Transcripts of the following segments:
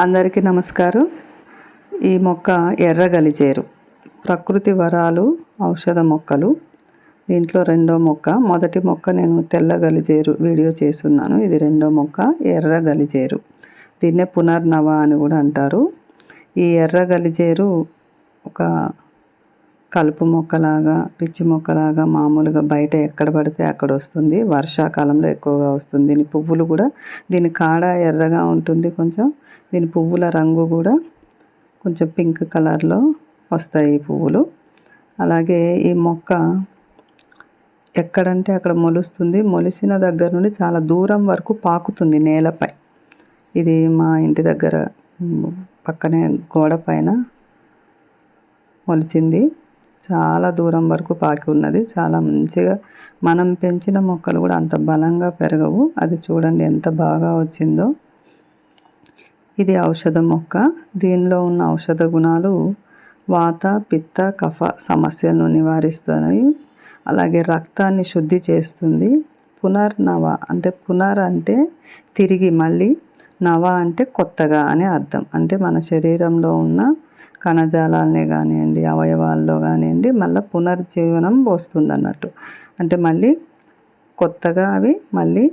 అందరికీ నమస్కారం. ఈ మొక్క ఎర్ర గలిజేరు. ప్రకృతి వరాలు ఔషధ మొక్కలు. దీంట్లో రెండో మొక్క మొదటి మొక్క నేను తెల్ల గలిజేరు వీడియో చేస్తున్నాను. ఇది రెండో మొక్క ఎర్ర గలిజేరు. దీన్నే పునర్నవ అని కూడా అంటారు. ఈ ఎర్ర గలిజేరు ఒక కలుపు మొక్కలాగా పిచ్చి మొక్కలాగా మామూలుగా బయట ఎక్కడ పడితే అక్కడ వస్తుంది. వర్షాకాలంలో ఎక్కువగా వస్తుంది. దీని పువ్వులు కూడా దీని కాడ ఎర్రగా ఉంటుంది కొంచెం. దీని పువ్వుల రంగు కూడా కొంచెం పింక్ కలర్లో వస్తాయి ఈ పువ్వులు. అలాగే ఈ మొక్క ఎక్కడంటే అక్కడ మొలుస్తుంది. మొలిసిన దగ్గర నుండి చాలా దూరం వరకు పాకుతుంది నేలపై. ఇది మా ఇంటి దగ్గర పక్కనే గోడ పైన మొలిచింది. చాలా దూరం వరకు పాకి ఉన్నది. చాలా మంచిగా మనం పెంచిన మొక్కలు కూడా అంత బలంగా పెరగవు. అది చూడండి ఎంత బాగా వచ్చిందో. ఇది ఔషధ మొక్క. దీనిలో ఉన్న ఔషధ గుణాలు వాత పిత్త కఫ సమస్యలను నివారిస్తున్నాయి. అలాగే రక్తాన్ని శుద్ధి చేస్తుంది. పునర్నవ అంటే పునర్ అంటే తిరిగి మళ్ళీ నవ అంటే కొత్తగా అని అర్థం. అంటే మన శరీరంలో ఉన్న కణజాలాలనే కానివ్వండి అవయవాల్లో కానివ్వండి మళ్ళీ పునర్జీవనం వస్తుంది అన్నట్టు అంటే మళ్ళీ కొత్తగా అవి మళ్ళీ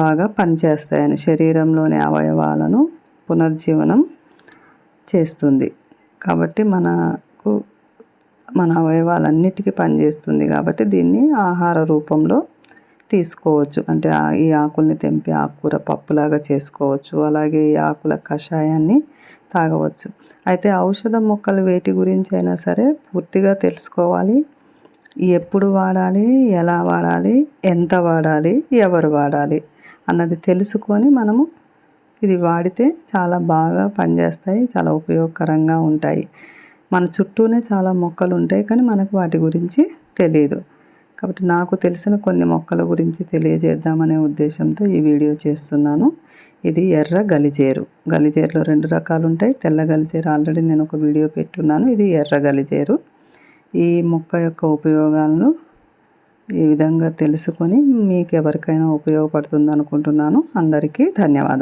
బాగా పనిచేస్తాయని శరీరంలోని అవయవాలను పునర్జీవనం చేస్తుంది. కాబట్టి మనకు మన అవయవాలన్నిటికీ పనిచేస్తుంది కాబట్టి దీన్ని ఆహార రూపంలో తీసుకోవచ్చు. అంటే ఈ ఆకుల్ని తెంపి ఆకుకూర పప్పులాగా చేసుకోవచ్చు. అలాగే ఈ ఆకుల కషాయాన్ని తాగవచ్చు. అయితే ఔషధ మొక్కలు వేటి గురించి అయినా సరే పూర్తిగా తెలుసుకోవాలి. ఎప్పుడు వాడాలి ఎలా వాడాలి ఎంత వాడాలి ఎవరు వాడాలి అన్నది తెలుసుకొని మనము ఇది వాడితే చాలా బాగా పనిచేస్తాయి చాలా ఉపయోగకరంగా ఉంటాయి. మన చుట్టూనే చాలా మొక్కలు ఉంటాయి కానీ మనకు వాటి గురించి తెలియదు కాబట్టి నాకు తెలిసిన కొన్ని మొక్కల గురించి తెలియజేద్దామనే ఉద్దేశంతో ఈ వీడియో చేస్తున్నాను. ఇది ఎర్ర గలిజేరు. గలిజేరులో రెండు రకాలు ఉంటాయి తెల్ల గలిజేరు ఆల్రెడీ నేను ఒక వీడియో పెట్టున్నాను. ఇది ఎర్ర గలిజేరు. ఈ మొక్క యొక్క ఉపయోగాలను ఈ విధంగా తెలుసుకొని మీకు ఎవరికైనా ఉపయోగపడుతుంది అనుకుంటున్నాను అందరికీ ధన్యవాదాలు.